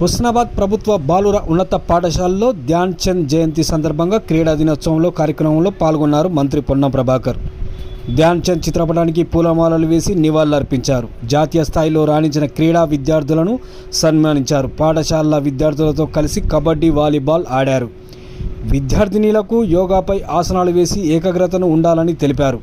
హుస్నాబాద్ ప్రభుత్వ బాలుర ఉన్నత పాఠశాలలో ధ్యాన్ చంద్ జయంతి సందర్భంగా క్రీడా దినోత్సవంలో కార్యక్రమంలో పాల్గొన్నారు మంత్రి పొన్నం ప్రభాకర్. ధ్యాన్ చంద్ చిత్రపటానికి పూలమాలలు వేసి నివాళులర్పించారు. జాతీయ స్థాయిలో రాణించిన క్రీడా విద్యార్థులను సన్మానించారు. పాఠశాలల విద్యార్థులతో కలిసి కబడ్డీ వాలీబాల్ ఆడారు. విద్యార్థినీలకు యోగాపై ఆసనాలు వేసి ఏకాగ్రతను ఉండాలని తెలిపారు.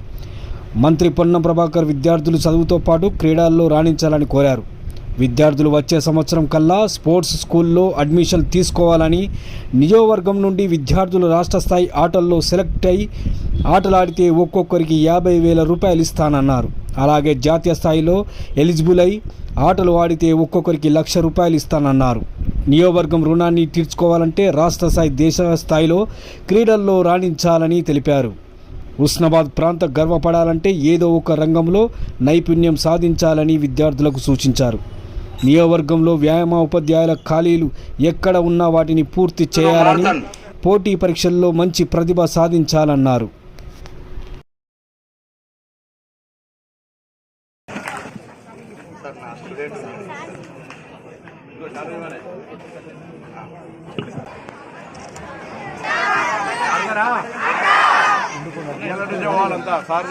మంత్రి పొన్నం ప్రభాకర్ విద్యార్థులు చదువుతో పాటు క్రీడల్లో రాణించాలని కోరారు. విద్యార్థులు వచ్చే సంవత్సరం కల్లా స్పోర్ట్స్ స్కూల్లో అడ్మిషన్ తీసుకోవాలని నియోజకవర్గం నుండి విద్యార్థులు రాష్ట్ర స్థాయి ఆటల్లో సెలెక్ట్ అయి ఆటలాడితే ఒక్కొక్కరికి యాభై వేల రూపాయలు ఇస్తానన్నారు. అలాగే జాతీయ స్థాయిలో ఎలిజిబుల్ అయి ఆటలు ఆడితే ఒక్కొక్కరికి లక్ష రూపాయలు ఇస్తానన్నారు. నియోవర్గం రుణాన్ని తీర్చుకోవాలంటే రాష్ట్ర స్థాయి దేశ స్థాయిలో క్రీడల్లో రాణించాలని తెలిపారు. ఉస్నాబాద్ ప్రాంత గర్వపడాలంటే ఏదో ఒక రంగంలో నైపుణ్యం సాధించాలని విద్యార్థులకు సూచించారు. నియోజకవర్గంలో వ్యాయామ ఉపాధ్యాయుల ఖాళీలు ఎక్కడ ఉన్నా వాటిని పూర్తి చేయాలని పోటీ పరీక్షల్లో మంచి ప్రతిభ సాధించాలన్నారు. సార్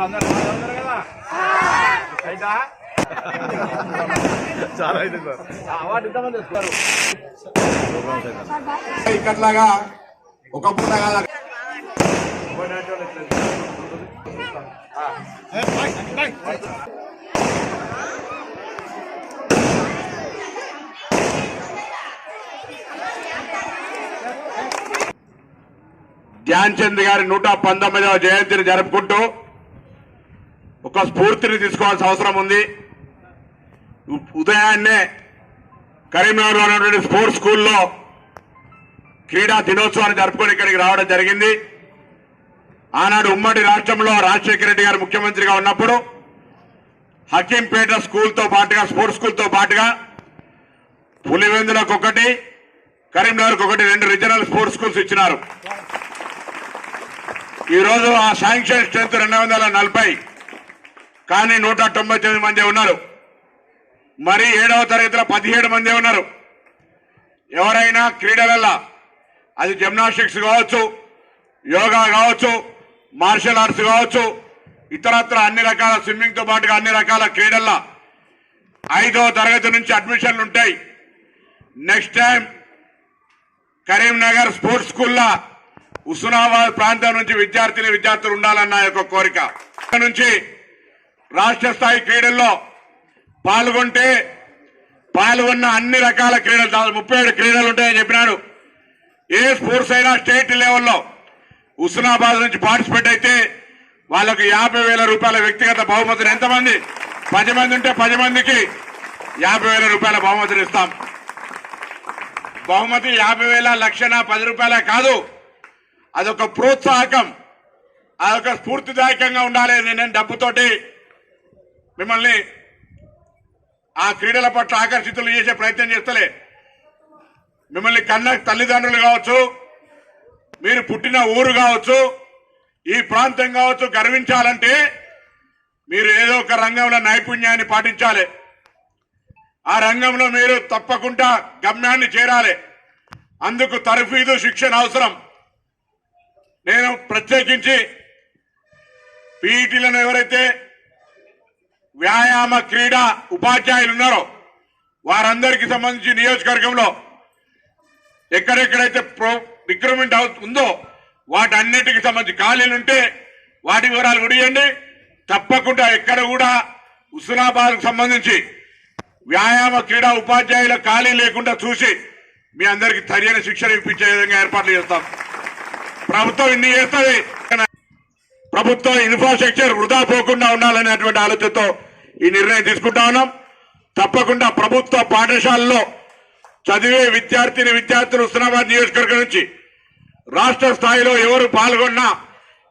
అందరు అందరు కదా అయితా? చాలా అయితే సార్. ఇక్కట్లాగా ఒక పూట కాదు ధ్యాన్ చంద్ గారి నూట పంతొమ్మిదవ జయంతిని జరుపుకుంటూ ఒక స్ఫూర్తిని తీసుకోవాల్సిన అవసరం ఉంది. ఉదయాన్నే కరీంనగర్లో ఉన్నటువంటి స్పోర్ట్స్ స్కూల్లో క్రీడా దినోత్సవాన్ని జరుపుకొని ఇక్కడికి రావడం జరిగింది. ఆనాడు ఉమ్మడి రాష్ట్రంలో రాజశేఖర రెడ్డి గారు ముఖ్యమంత్రిగా ఉన్నప్పుడు హకీంపేట స్కూల్తో పాటుగా స్పోర్ట్స్ స్కూల్తో పాటుగా పులివెందులకు ఒకటి కరీంనగర్కి ఒకటి రెండు రీజనల్ స్పోర్ట్స్ స్కూల్స్ ఇచ్చినారు. ఈ రోజు ఆ శాంక్షన్ స్ట్రెంత్ రెండు వందల నలభై కానీ నూట తొంభై తొమ్మిది మంది ఉన్నారు. మరి ఏడవ తరగతిలో పదిహేడు మంది ఉన్నారు. ఎవరైనా క్రీడలల్లా అది జిమ్నాస్టిక్స్ కావచ్చు యోగా కావచ్చు మార్షల్ ఆర్ట్స్ కావచ్చు ఇతరత్ర అన్ని రకాల స్విమ్మింగ్తో పాటుగా అన్ని రకాల క్రీడల్లో ఐదవ తరగతి నుంచి అడ్మిషన్లు ఉంటాయి. నెక్స్ట్ టైం కరీంనగర్ స్పోర్ట్స్ స్కూల్లో హుస్నాబాద్ ప్రాంతం నుంచి విద్యార్థిని విద్యార్థులు ఉండాలన్న యొక్క కోరిక. నుంచి రాష్ట్ర స్థాయి క్రీడల్లో పాల్గొంటే పాల్గొన్న అన్ని రకాల క్రీడలు దాదాపు ముప్పై ఏడు క్రీడలు ఉంటాయని చెప్పినాడు. ఏ స్పోర్ట్స్ అయినా స్టేట్ లెవెల్లో హుస్నాబాద్ నుంచి పార్టిసిపేట్ అయితే వాళ్ళకు యాభై వేల రూపాయల వ్యక్తిగత బహుమతులు ఎంతమంది? పది మంది ఉంటే పది మందికి యాభై వేల రూపాయల బహుమతులు ఇస్తాం. బహుమతి యాభై వేల లక్షణ పది రూపాయల కాదు. అదొక ప్రోత్సాహకం. అదొక స్ఫూర్తిదాయకంగా ఉండాలి నేను డబ్బుతోటి మిమ్మల్ని ఆ క్రీడల పట్ల ఆకర్షితులు చేసే ప్రయత్నం చేస్తలే. మిమ్మల్ని కన్న తల్లిదండ్రులు కావచ్చు మీరు పుట్టిన ఊరు కావచ్చు ఈ ప్రాంతం కావచ్చు గర్వించాలంటే మీరు ఏదో ఒక రంగంలో నైపుణ్యాన్ని పాటించాలి. ఆ రంగంలో మీరు తప్పకుండా గమ్యాన్ని చేరాలి. అందుకు తరఫీదు శిక్షణ అవసరం. నేను ప్రత్యేకించి పీఈటీలను ఎవరైతే వ్యాయామ క్రీడా ఉపాధ్యాయులు ఉన్నారో వారందరికీ సంబంధించి నియోజకవర్గంలో ఎక్కడెక్కడైతే ప్రో రిక్రూట్మెంట్ అవు- ఉందో వాటన్నిటికి సంబంధించి ఖాళీలు ఉంటే వాటి వివరాలు కూడా తప్పకుండా ఎక్కడ కూడా హుస్నాబాద్కు సంబంధించి వ్యాయామ క్రీడా ఉపాధ్యాయుల ఖాళీ లేకుండా చూసి మీ అందరికి సరైన శిక్షణ ఇప్పించే విధంగా ఏర్పాట్లు చేస్తాం. ప్రభుత్వం ఇన్ని చేస్తుంది. ప్రభుత్వం ఇన్ఫ్రాస్ట్రక్చర్ వృధా పోకుండా ఉండాలనేటువంటి ఆలోచనతో ఈ నిర్ణయం తీసుకుంటా ఉన్నాం. తప్పకుండా ప్రభుత్వ పాఠశాలలో చదివే విద్యార్థిని విద్యార్థులు హుస్నాబాద్ నియోజకవర్గం నుంచి రాష్ట్ర స్థాయిలో ఎవరు పాల్గొన్నా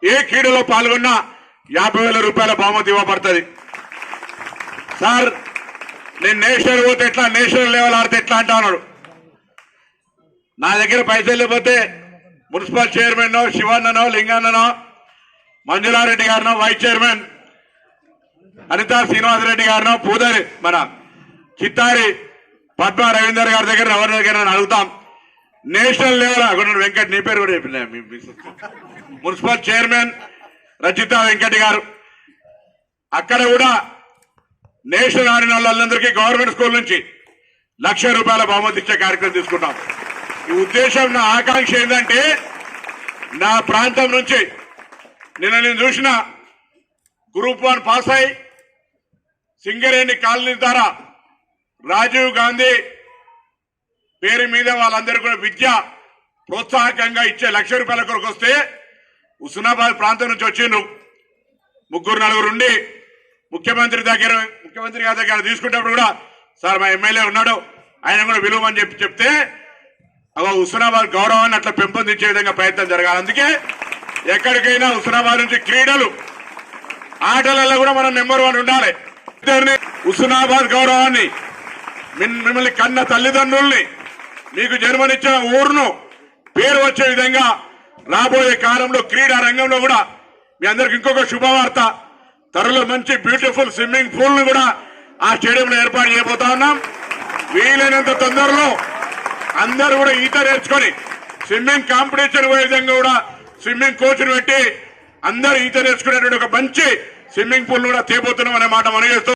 ఏ క్రీడలో పాల్గొన్నా యాభై వేల రూపాయల బహుమతి ఇవ్వబడుతుంది. సార్ నేను నేషనల్ పోతే ఎట్లా నేషనల్ లెవెల్ ఆడితే ఎట్లా అంటా ఉన్నాడు. నా దగ్గర పైసలు లేకపోతే మున్సిపల్ చైర్మన్ శివన్ననో లింగన్ననో మంజులారెడ్డి గారినో వైస్ చైర్మన్ అనితా శ్రీనివాసరెడ్డి గారినో పూదరి మన చిత్తారి పద్మ రవీందర్ గారి దగ్గర ఎవరి దగ్గర అడుగుతాం. నేషనల్ లెవెల్ అక్కడ వెంకట్ నీ పేరు కూడా చెప్పిన మున్సిపల్ చైర్మన్ రచిత వెంకట్ గారు. అక్కడ కూడా నేషనల్ ఆడిన వాళ్ళందరికీ గవర్నమెంట్ స్కూల్ నుంచి లక్ష రూపాయల బహుమతి ఇచ్చే కార్యక్రమం తీసుకుంటాం. ఈ ఉద్దేశం నా ఆకాంక్ష ఏంటంటే నా ప్రాంతం నుంచి నిన్న నేను చూసిన గ్రూప్ వన్ పాస్ అయి సింగరేణి కాలనీ ద్వారా రాజీవ్ గాంధీ పేరు మీద వాళ్ళందరూ కూడా విద్య ప్రోత్సాహకంగా ఇచ్చే లక్ష రూపాయల కొరకు వస్తే హుస్నాబాద్ ప్రాంతం నుంచి వచ్చిండ్రు. ముగ్గురు నలుగురు ఉండి ముఖ్యమంత్రి దగ్గర ముఖ్యమంత్రి గారి దగ్గర తీసుకున్నప్పుడు కూడా సార్ మా ఎమ్మెల్యే ఉన్నాడు ఆయన కూడా విలువమని చెప్పి చెప్తే అలా హుస్నాబాద్ గౌరవాన్ని అట్లా పెంపొందించే విధంగా ప్రయత్నం జరగాలి. అందుకే ఎక్కడికైనా హుస్నాబాద్ నుంచి క్రీడలు ఆటలలో కూడా మనం నెంబర్ వన్ ఉండాలి. ఇద్దరిని హుస్నాబాద్ గౌరవాన్ని మిమ్మల్ని కన్న తల్లిదండ్రుల్ని మీకు జన్మనిచ్చిన ఊరును పేరు వచ్చే విధంగా రాబోయే కాలంలో క్రీడా రంగంలో కూడా మీ అందరికి ఇంకొక శుభవార్త. త్వరలో మంచి బ్యూటిఫుల్ స్విమ్మింగ్ పూల్ను కూడా ఆ స్టేడియంలో ఏర్పాటు చేయబోతా ఉన్నాం. వీలైనంత తొందరలో అందరూ కూడా ఈత నేర్చుకొని స్విమ్మింగ్ కాంపిటీషన్ పోయే విధంగా కూడా స్విమ్మింగ్ కోచ్ను పెట్టి అందరూ ఈత నేర్చుకునేటువంటి ఒక మంచి స్విమ్మింగ్ పూల్ కూడా తేబోతున్నాం అనే మాట మనం